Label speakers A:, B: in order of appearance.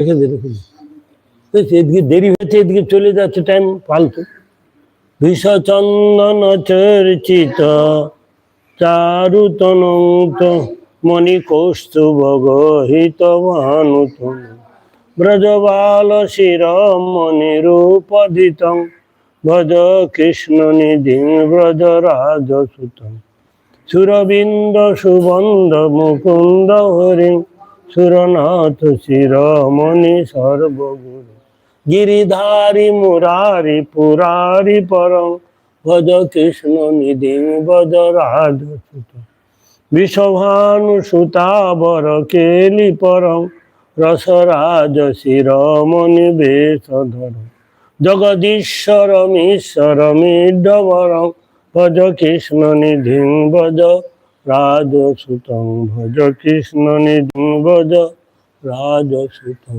A: রেখে দে রেখে? এদিকে দেরি হয়েছে, এদিকে চলে যাচ্ছে টাইম ফালতু বিষ চন্দন চর্চিত চারু তনুত মণি কৌস্তুভ গহিত ভানুতম ব্রজবাল শিরমণি রূপধিতং ভজ কৃষ্ণ নিধি ব্রজ রাজসুতম সুরবিন্দ সুবন্ধ মুকুন্দ হরি সুরনাথ শিরমণি সর্বগুরু। গিরিধারী মুরারি পুরারি পরম ভজ কৃষ্ণ নিধি ভজ রাজসুত। বিষভানু সুতাবর কেলি পরম রসরাজ শিরমণি বেশধর। জগদীশ্বর মিশ্বর মিডবরম ভজ কৃষ্ণ নিধি ভজ রাজসুতং ভজ কৃষ্ণ নিধি ভজ রাজসুতং